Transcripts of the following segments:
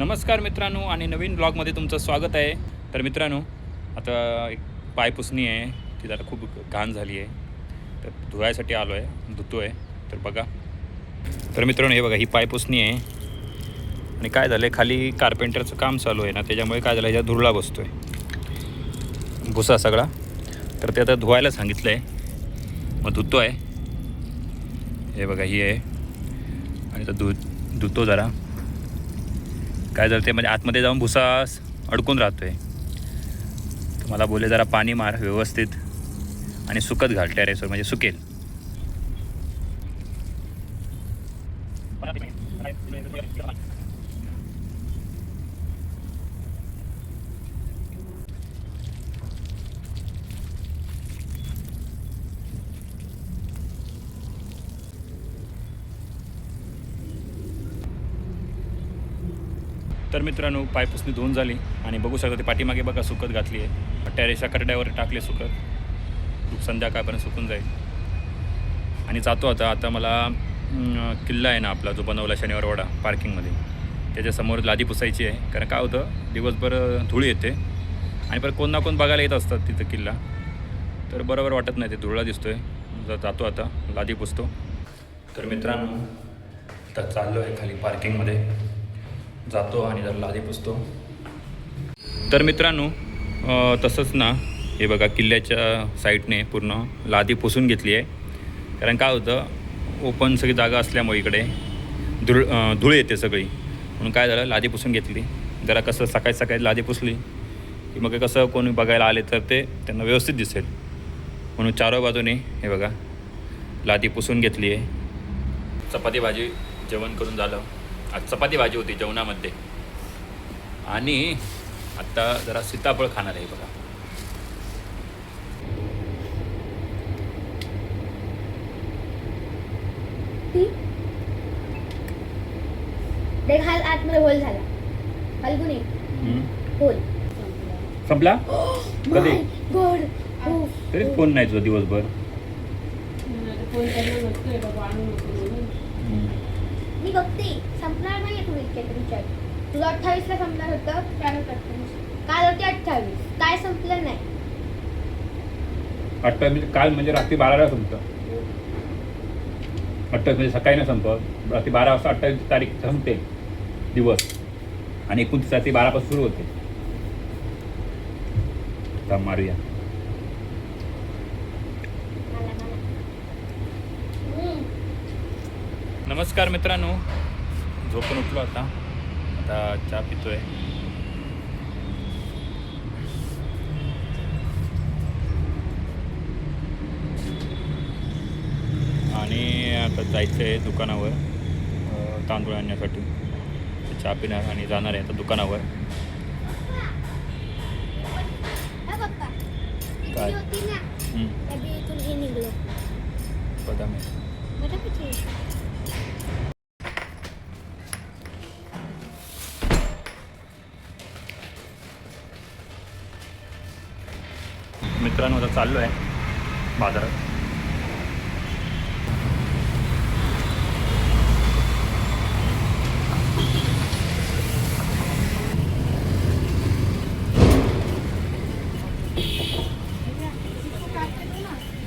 नमस्कार मित्रांनो आणि नवीन ब्लॉगमध्ये तुमचं स्वागत आहे. तर मित्रांनो आता एक पाय पुसणी आहे ती जरा खूप घाण झाली आहे. तर धुवायसाठी आलो आहे धुतो आहे तर बघा. तर मित्रांनो हे बघा ही पाय पुसणी आहे. आणि काय झालं आहे खाली कार्पेंटरचं काम चालू आहे ना त्याच्यामुळे काय झालं ह्याच्यात धुरळा बसतो आहे भुसा सगळा. तर ते आता धुवायला सांगितलं आहे मग धुतो आहे हे बघा ही आहे. आणि तर धु धुतो जरा. काय झालं ते म्हणजे आतमध्ये जाऊन भुसा अडकून राहतो आहे मला बोले जरा पाणी मार व्यवस्थित आणि सुकत घाल टेरेसवर म्हणजे सुकेल. तर मित्रांनो पायपुसणी धुवून झाली. आणि बघू शकता ते पाठीमागे बघा सुकत घातली आहे टेरेसच्या करड्यावर टाकले सुकत. संध्याकाळपर्यंत सुकून जाईल. आणि जातो आता. आता मला किल्ला आहे ना आपला जो बनवला शनिवारवाडा पार्किंगमध्ये त्याच्यासमोर लादी पुसायची आहे. कारण काय होतं दिवसभर धूळ येते. आणि परत कोण ना कोण बघायला येत असतात तिथं किल्ला. तर बरोबर वाटत नाही ते धुळला दिसतोय. आहे जातो आता लादी पुसतो. तर मित्रांनो आता चाललो आहे खाली पार्किंगमध्ये जातो आणि जरा लादी पुसतो. तर मित्रांनो तसंच ना हे बघा किल्ल्याच्या साईडने पूर्ण लादी पुसून घेतली आहे. कारण काय होतं ओपन सगळी जागा असल्यामुळे इकडे धुळ धुळ येते सगळी. म्हणून काय झालं लादी पुसून घेतली. जरा कसं सकाळी सकाळी लादी पुसली की मग कसं कोणी बघायला आले तर ते त्यांना व्यवस्थित दिसेल. म्हणून चारो बाजूने हे बघा लादी पुसून घेतली आहे. चपाती भाजी जेवण करून झालं. आज चपाती भाजी होती जेवणामध्ये. आणि आत्ता जरा सीताफळ खाणार आहे बघा. ती? देख हाल आतमध्ये होल झाला. फाल्गुनी होल. संपला? कधी? गोड. तरीच फोन नाही तुझा दिवसभर. मी बघते संपणार नाही तुम्ही इतक्या तुमच्यात तुला अठ्ठावीसला संपणार होतं त्यानंतर अठ्ठावीस. काल होते अठ्ठावीस. काय संपलं नाही. अठ्ठावीस म्हणजे काल म्हणजे रात्री बाराला संपतं. अठ्ठावीस म्हणजे सकाळी नाही संपत. रात्री बारा वाजता अठ्ठावीस तारीख संपते. दिवस. आणि एकोणतीस रात्री बारापासून सुरू होते. मारूया मला मला हम्म. नमस्कार मित्रांनो. झोपून उठलो आता. आता चहा पितोय. आणि आता जायचं आहे दुकानावर तांदूळ आणण्यासाठी. चहा पिणार आणि जाणार आहे आता दुकानावर. काय? बदाम मित्रांनो आता चाललो आहे बाजारात.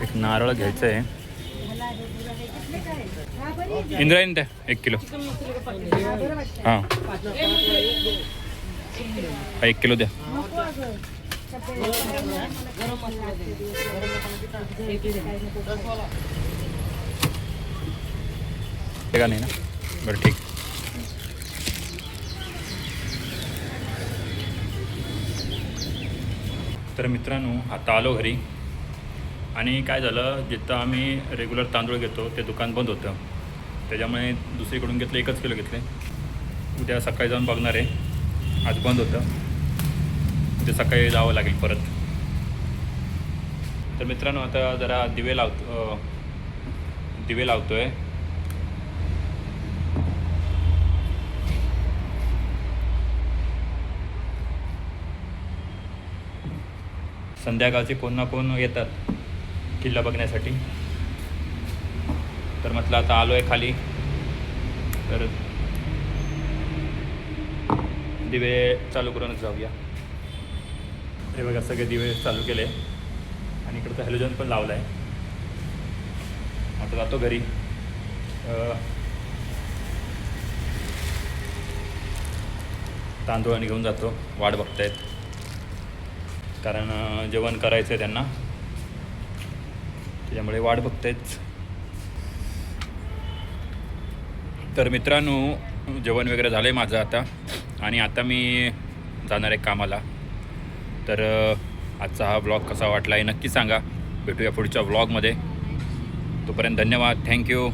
एक नारळ घ्यायचं आहे इंद्रायणी द्या एक किलो. हां. हा, एक किलो द्या. का नाही ना? बरं ठीक. तर मित्रांनो आता आलो घरी. आणि काय झालं जिथं आम्ही रेग्युलर तांदूळ घेतो ते दुकान बंद होतं. त्याच्यामुळे दुसरीकडून घेतलं एकच किलो घेतले. उद्या सकाळी जाऊन बघणार आहे. आज बंद होतं. ते सकाळी जावं लागेल परत. तर मित्रांनो आता जरा दिवे लावतो दिवे दिवे लावतोय. संध्याकाळचे कोण ना कोण येतात किल्ला बघण्यासाठी. तर म्हटलं आता आलो आहे खाली. तर दिवे चालू करूनच जाऊया. हे बघा सगळे दिवे चालू केले. आणि इकडं तर हॅलोजन पण लावलं आहे आता जातो घरी. तांदूळ आणि घेऊन जातो. वाट बघतायत. कारण जेवण करायचं आहे त्यांना. त्याच्यामुळे वाट बघतायच तर मित्रांनो जेवण वगैरे झालं आहे माझं आता. आणि आता मी जाणार आहे कामाला. तर आजचा हा ब्लॉग कसा वाटला आहे नक्की सांगा. भेटूया पुढच्या ब्लॉगमध्ये तोपर्यंत धन्यवाद. थँक्यू